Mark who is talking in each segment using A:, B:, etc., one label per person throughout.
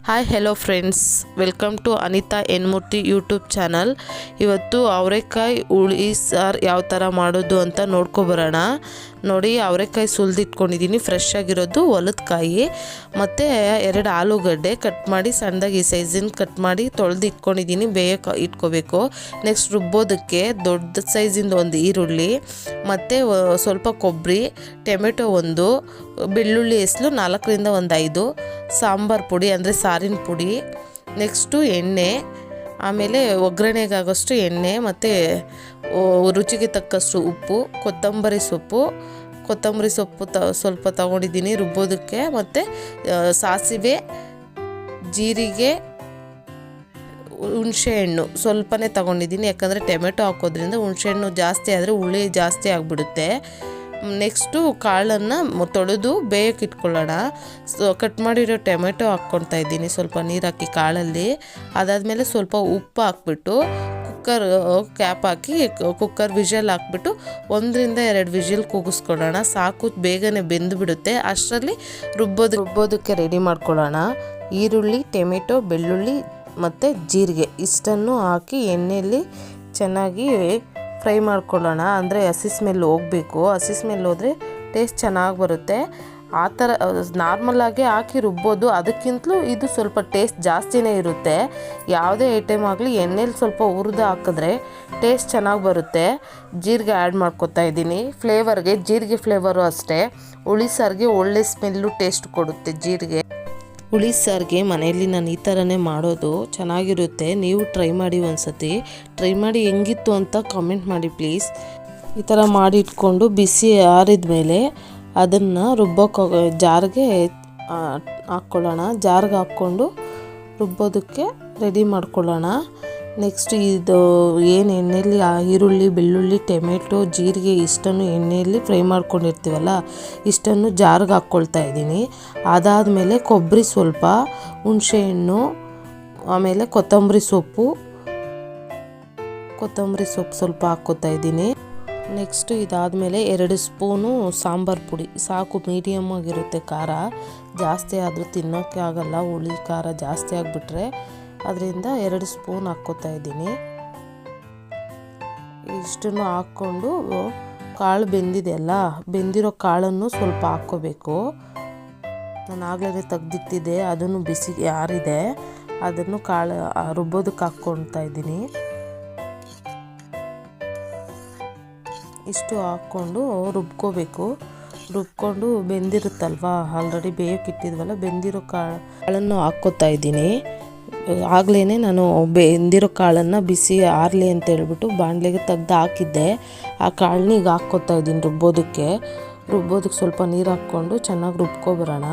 A: Hi hello friends welcome to Anitha N Murthy YouTube channel ಇವತ್ತು ಅವರೆಕಾಯಿ ಹುಳಿ ಸಾರು ಯಾವ ಥರ ಮಾಡೋದು ಅಂತ ನೋಡ್ಕೊಬರೋಣ ನೋಡಿ, ಅವರೆಕಾಯಿ ಸುಲಿದಿಟ್ಕೊಂಡಿದ್ದೀನಿ ಫ್ರೆಶ್ ಆಗಿರೋದು ಹೊಲದ ಕಾಯಿ. ಮತ್ತು ಎರಡು ಆಲೂಗಡ್ಡೆ ಕಟ್ ಮಾಡಿ, ಸಣ್ಣದಾಗಿ ಈ ಸೈಜಿನ ಕಟ್ ಮಾಡಿ ತೊಳೆದು ಇಟ್ಕೊಂಡಿದ್ದೀನಿ ಬೇಯ ಇಟ್ಕೋಬೇಕು. ನೆಕ್ಸ್ಟ್ ರುಬ್ಬೋದಕ್ಕೆ ದೊಡ್ಡ ಸೈಜಿಂದ ಒಂದು ಈರುಳ್ಳಿ, ಮತ್ತು ಸ್ವಲ್ಪ ಕೊಬ್ಬರಿ ಟೊಮೆಟೊ ಒಂದು, ಬೆಳ್ಳುಳ್ಳಿ ಹೆಸಲು ನಾಲ್ಕರಿಂದ ಒಂದು ಐದು, ಸಾಂಬಾರು ಪುಡಿ ಅಂದರೆ ಸಾರಿನ ಪುಡಿ ನೆಕ್ಸ್ಟು ಎಣ್ಣೆ ಆಮೇಲೆ ಒಗ್ಗರಣೆಗಾಗೋಷ್ಟು ಎಣ್ಣೆ ಮತ್ತು ರುಚಿಗೆ ತಕ್ಕಷ್ಟು ಉಪ್ಪು, ಕೊತ್ತಂಬರಿ ಸೊಪ್ಪು. ಕೊತ್ತಂಬರಿ ಸೊಪ್ಪು ತ, ಸ್ವಲ್ಪ ತಗೊಂಡಿದ್ದೀನಿ ರುಬ್ಬೋದಕ್ಕೆ. ಮತ್ತು ಸಾಸಿವೆ, ಜೀರಿಗೆ ಹುಣಸೆಹಣ್ಣು ಸ್ವಲ್ಪನೇ ತಗೊಂಡಿದ್ದೀನಿ. ಯಾಕಂದರೆ ಟೊಮೆಟೊ ಹಾಕೋದ್ರಿಂದ ಹುಣಸೆಹಣ್ಣು ಜಾಸ್ತಿ ಆದರೆ ಹುಳಿ ಜಾಸ್ತಿ ಆಗಿಬಿಡುತ್ತೆ. ನೆಕ್ಸ್ಟು ಕಾಳನ್ನು ತೊಳೆದು ಬೇಯಕ್ಕೆ ಇಟ್ಕೊಳ್ಳೋಣ. ಸೊ, ಕಟ್ ಮಾಡಿರೋ ಟೊಮೆಟೊ ಹಾಕ್ಕೊಳ್ತಾ ಇದ್ದೀನಿ. ಸ್ವಲ್ಪ ನೀರು ಹಾಕಿ ಕಾಳಲ್ಲಿ. ಅದಾದಮೇಲೆ ಸ್ವಲ್ಪ ಉಪ್ಪು ಹಾಕ್ಬಿಟ್ಟು ಕುಕ್ಕರ್ ಕ್ಯಾಪ್ ಹಾಕಿ ಕುಕ್ಕರ್ ವಿಷಲ್ ಹಾಕ್ಬಿಟ್ಟು ಒಂದರಿಂದ ಎರಡು ವಿಷಲ್ ಕೂಗಿಸ್ಕೊಳ್ಳೋಣ. ಸಾಕು, ಬೇಗನೆ ಬೆಂದು ಬಿಡುತ್ತೆ. ಅಷ್ಟರಲ್ಲಿ ರುಬ್ಬೋದು, ರುಬ್ಬೋದಕ್ಕೆ ರೆಡಿ ಮಾಡ್ಕೊಳ್ಳೋಣ. ಈರುಳ್ಳಿ, ಟೊಮೆಟೊ, ಬೆಳ್ಳುಳ್ಳಿ ಮತ್ತು ಜೀರಿಗೆ ಇಷ್ಟನ್ನು ಹಾಕಿ ಎಣ್ಣೆಯಲ್ಲಿ ಚೆನ್ನಾಗಿ ಫ್ರೈ ಮಾಡ್ಕೊಳ್ಳೋಣ. ಅಂದರೆ ಹಸಿ ಸ್ಮೆಲ್ ಹೋಗಬೇಕು. ಹಸಿ ಸ್ಮೆಲ್ ಹೋದರೆ ಟೇಸ್ಟ್ ಚೆನ್ನಾಗಿ ಬರುತ್ತೆ. ಆ ಥರ ನಾರ್ಮಲಾಗಿ ಹಾಕಿ ರುಬ್ಬೋದು. ಅದಕ್ಕಿಂತಲೂ ಇದು ಸ್ವಲ್ಪ ಟೇಸ್ಟ್ ಜಾಸ್ತಿನೇ ಇರುತ್ತೆ. ಯಾವುದೇ ಐಟಮ್ ಆಗಲಿ, ಎಣ್ಣೆಲಿ ಸ್ವಲ್ಪ ಹುರಿದು ಹಾಕಿದ್ರೆ ಟೇಸ್ಟ್ ಚೆನ್ನಾಗಿ ಬರುತ್ತೆ. ಜೀರಿಗೆ ಆ್ಯಡ್ ಮಾಡ್ಕೊತಾ ಇದ್ದೀನಿ. ಫ್ಲೇವರ್ಗೆ ಜೀರಿಗೆ ಫ್ಲೇವರು ಅಷ್ಟೇ. ಹುಳಿ, ಸಾರಿಗೆ ಒಳ್ಳೆ ಸ್ಮೆಲ್ಲು ಟೇಸ್ಟ್ ಕೊಡುತ್ತೆ ಜೀರಿಗೆ. ಹುಳಿ ಸಾರಿಗೆ ಮನೆಯಲ್ಲಿ ನಾನು ಈ ಥರನೇ ಮಾಡೋದು ಚೆನ್ನಾಗಿರುತ್ತೆ. ನೀವು ಟ್ರೈ ಮಾಡಿ ಒಂದ್ಸತಿ. ಟ್ರೈ ಮಾಡಿ ಹೆಂಗಿತ್ತು ಅಂತ ಕಮೆಂಟ್ ಮಾಡಿ ಪ್ಲೀಸ್. ಈ ಥರ ಮಾಡಿ ಇಟ್ಕೊಂಡು ಬಿಸಿ ಆರಿದ ಮೇಲೆ ಅದನ್ನು ರುಬ್ಬೋಕೆ ಜಾರ್ಗೆ ಹಾಕ್ಕೊಳ್ಳೋಣ. ಜಾರ್ಗೆ ಹಾಕ್ಕೊಂಡು ರುಬ್ಬೋದಕ್ಕೆ ರೆಡಿ ಮಾಡ್ಕೊಳ್ಳೋಣ. ನೆಕ್ಸ್ಟ್ ಇದು ಏನು ಎಣ್ಣೆಯಲ್ಲಿ ಈರುಳ್ಳಿ, ಬೆಳ್ಳುಳ್ಳಿ, ಟೊಮೆಟೊ, ಜೀರಿಗೆ, ಇಷ್ಟನ್ನು ಎಣ್ಣೆಯಲ್ಲಿ ಫ್ರೈ ಮಾಡ್ಕೊಂಡಿರ್ತೀವಲ್ಲ, ಇಷ್ಟನ್ನು ಜಾರ್ಗೆ ಹಾಕ್ಕೊಳ್ತಾ ಇದ್ದೀನಿ. ಅದಾದಮೇಲೆ ಕೊಬ್ಬರಿ ಸ್ವಲ್ಪ ಹುಣಸೆಹಣ್ಣು ಆಮೇಲೆ ಕೊತ್ತಂಬರಿ ಸೊಪ್ಪು ಕೊತ್ತಂಬರಿ ಸೊಪ್ಪು ಸ್ವಲ್ಪ ಹಾಕ್ಕೋತಾ ಇದ್ದೀನಿ. ನೆಕ್ಸ್ಟು ಇದಾದಮೇಲೆ ಎರಡು ಸ್ಪೂನು ಸಾಂಬಾರು ಪುಡಿ. ಸಾಕು ಮೀಡಿಯಮ್ ಆಗಿರುತ್ತೆ ಖಾರ. ಜಾಸ್ತಿ ಆದರೂ ತಿನ್ನೋಕ್ಕೆ ಆಗಲ್ಲ, ಹುಳಿ, ಖಾರ ಜಾಸ್ತಿ ಆಗಿಬಿಟ್ರೆ ಅದರಿಂದ ಎರಡು ಸ್ಪೂನ್ ಹಾಕ್ಕೋತಾ ಇದ್ದೀನಿ. ಇಷ್ಟನ್ನು ಹಾಕ್ಕೊಂಡು ಕಾಳು ಬೆಂದಿದೆ ಅಲ್ಲ, ಬೆಂದಿರೋ ಕಾಳನ್ನು ಸ್ವಲ್ಪ ಹಾಕ್ಕೋಬೇಕು. ನಾನು ಆಗಲೇ ತೆಗ್ದಿಟ್ಟಿದ್ದೆ, ಅದನ್ನು ಬಿಸಿ ಯಾರಿದೆ ಅದನ್ನು ಕಾಳು ರುಬ್ಬೋದಕ್ಕೆ ಹಾಕ್ಕೊಳ್ತಾ ಇದ್ದೀನಿ. ಇಷ್ಟು ಹಾಕ್ಕೊಂಡು ರುಬ್ಕೋಬೇಕು. ರುಬ್ಕೊಂಡು ಬೆಂದಿರುತ್ತಲ್ವಾ, ಆಲ್ರೆಡಿ ಬೇಯೋಕ್ಕಿಟ್ಟಿದ್ವಲ್ಲ ಬೆಂದಿರೋ ಕಾಳನ್ನು ಹಾಕ್ಕೋತಾ ಇದ್ದೀನಿ. ಆಗಲೇ ನಾನು ಬೆಂದಿರೋ ಕಾಳನ್ನು ಬಿಸಿ ಆರಲಿ ಅಂತ ಹೇಳ್ಬಿಟ್ಟು ಬಾಣಲೆಗೆ ತೆಗ್ದು ಹಾಕಿದ್ದೆ. ಆ ಕಾಳನ್ನ ಈಗ ಹಾಕ್ಕೊತಾ ಇದ್ದೀನಿ ರುಬ್ಬೋದಕ್ಕೆ. ರುಬ್ಬೋದಕ್ಕೆ ಸ್ವಲ್ಪ ನೀರು ಹಾಕ್ಕೊಂಡು ಚೆನ್ನಾಗಿ ರುಬ್ಕೊಬರೋಣ.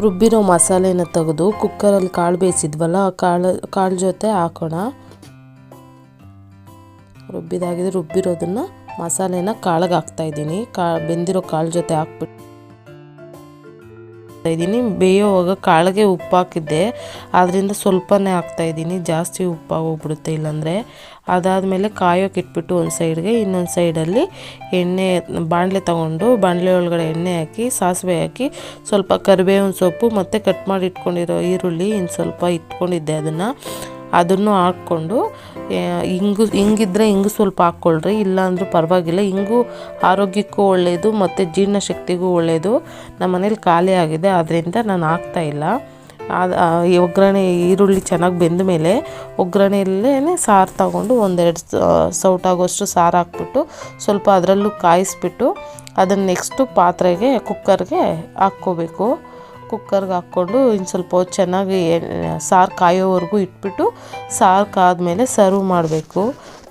A: ರುಬ್ಬಿರೋ ಮಸಾಲೆನ ತೆಗೆದು ಕುಕ್ಕರಲ್ಲಿ ಕಾಳು ಬೇಯಿಸಿದ್ವಲ್ಲ, ಆ ಕಾಳು ಕಾಳು ಜೊತೆ ಹಾಕೋಣ. ರುಬ್ಬಿದಾಗಿದೆ, ರುಬ್ಬಿರೋದನ್ನು ಮಸಾಲೆನ ಕಾಳಿಗೆ ಹಾಕ್ತಾಯಿದ್ದೀನಿ ಕಾ, ಬೆಂದಿರೋ ಕಾಳು ಜೊತೆ ಹಾಕ್ಬಿಟ್ಟು ಇದ್ದೀನಿ. ಬೇಯೋವಾಗ ಕಾಳಿಗೆ ಉಪ್ಪು ಹಾಕಿದ್ದೆ. ಅದರಿಂದ ಸ್ವಲ್ಪನೇ ಹಾಕ್ತಾ ಇದ್ದೀನಿ. ಜಾಸ್ತಿ ಉಪ್ಪು ಹೋಗ್ಬಿಡುತ್ತೆ ಇಲ್ಲಾಂದರೆ. ಅದಾದಮೇಲೆ ಕಾಯೋಕೆ ಇಟ್ಬಿಟ್ಟು ಒಂದು ಸೈಡ್ಗೆ, ಇನ್ನೊಂದು ಸೈಡಲ್ಲಿ ಎಣ್ಣೆ, ಬಾಣಲೆ ತೊಗೊಂಡು ಬಾಣಲೆ ಒಳಗಡೆ ಎಣ್ಣೆ ಹಾಕಿ, ಸಾಸಿವೆ ಹಾಕಿ ಸ್ವಲ್ಪ ಕರಿಬೇವಿನ ಸೊಪ್ಪು ಮತ್ತು ಕಟ್ ಮಾಡಿ ಇಟ್ಕೊಂಡಿರೋ ಈರುಳ್ಳಿ ಇನ್ನು ಸ್ವಲ್ಪ ಇಟ್ಕೊಂಡಿದ್ದೆ ಅದನ್ನು. ಅದನ್ನು ಹಾಕ್ಕೊಂಡು ಹಿಂಗು ಹಿಂಗಿದ್ರೆ ಹಿಂಗು ಸ್ವಲ್ಪ ಹಾಕ್ಕೊಳ್ರಿ, ಇಲ್ಲಾಂದ್ರೂ ಪರವಾಗಿಲ್ಲ. ಹಿಂಗು ಆರೋಗ್ಯಕ್ಕೂ ಒಳ್ಳೆಯದು ಮತ್ತು ಜೀರ್ಣಶಕ್ತಿಗೂ ಒಳ್ಳೆಯದು ನಮ್ಮ ಮನೇಲಿ ಖಾಲಿ ಆಗಿದೆ ಆದ್ದರಿಂದ ನಾನು ಹಾಕ್ತಾಯಿಲ್ಲ ಈ ಒಗ್ಗರಣೆ, ಈರುಳ್ಳಿ ಚೆನ್ನಾಗಿ ಬೆಂದ ಮೇಲೆ ಒಗ್ಗರಣೆಯಲ್ಲೇ ಸಾರು ತಗೊಂಡು ಒಂದೆರಡು ಸೌಟಾಗೋಷ್ಟು ಸಾರು ಹಾಕ್ಬಿಟ್ಟು ಸ್ವಲ್ಪ ಅದರಲ್ಲೂ ಕಾಯಿಸ್ಬಿಟ್ಟು ಅದನ್ನು ನೆಕ್ಸ್ಟು ಪಾತ್ರೆಗೆ ಕುಕ್ಕರ್ಗೆ ಹಾಕ್ಕೋಬೇಕು. ಕುಕ್ಕರ್ಗೆ ಹಾಕ್ಕೊಂಡು ಇನ್ನು ಸ್ವಲ್ಪ ಚೆನ್ನಾಗಿ ಸಾರು ಕಾಯೋವರೆಗೂ ಇಟ್ಬಿಟ್ಟು ಸಾರು ಕಾದ್ಮೇಲೆ ಸರ್ವ್ ಮಾಡಬೇಕು.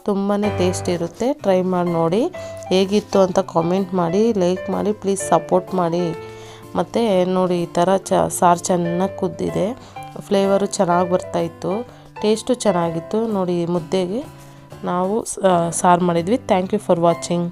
A: ತುಂಬಾ ಟೇಸ್ಟ್ ಇರುತ್ತೆ. ಟ್ರೈ ಮಾಡಿ ನೋಡಿ. ಹೇಗಿತ್ತು ಅಂತ ಕಾಮೆಂಟ್ ಮಾಡಿ, ಲೈಕ್ ಮಾಡಿ, ಪ್ಲೀಸ್ ಸಪೋರ್ಟ್ ಮಾಡಿ. ಮತ್ತು ನೋಡಿ, ಈ ಥರ ಚ, ಸಾರು ಚೆನ್ನಾಗಿ ಕುದ್ದಿದೆ. ಫ್ಲೇವರು ಚೆನ್ನಾಗಿ ಬರ್ತಾಯಿತ್ತು ಟೇಸ್ಟು ಚೆನ್ನಾಗಿತ್ತು. ನೋಡಿ ಮುದ್ದೆಗೆ ನಾವು ಸಾರು ಮಾಡಿದ್ವಿ. Thank you for watching.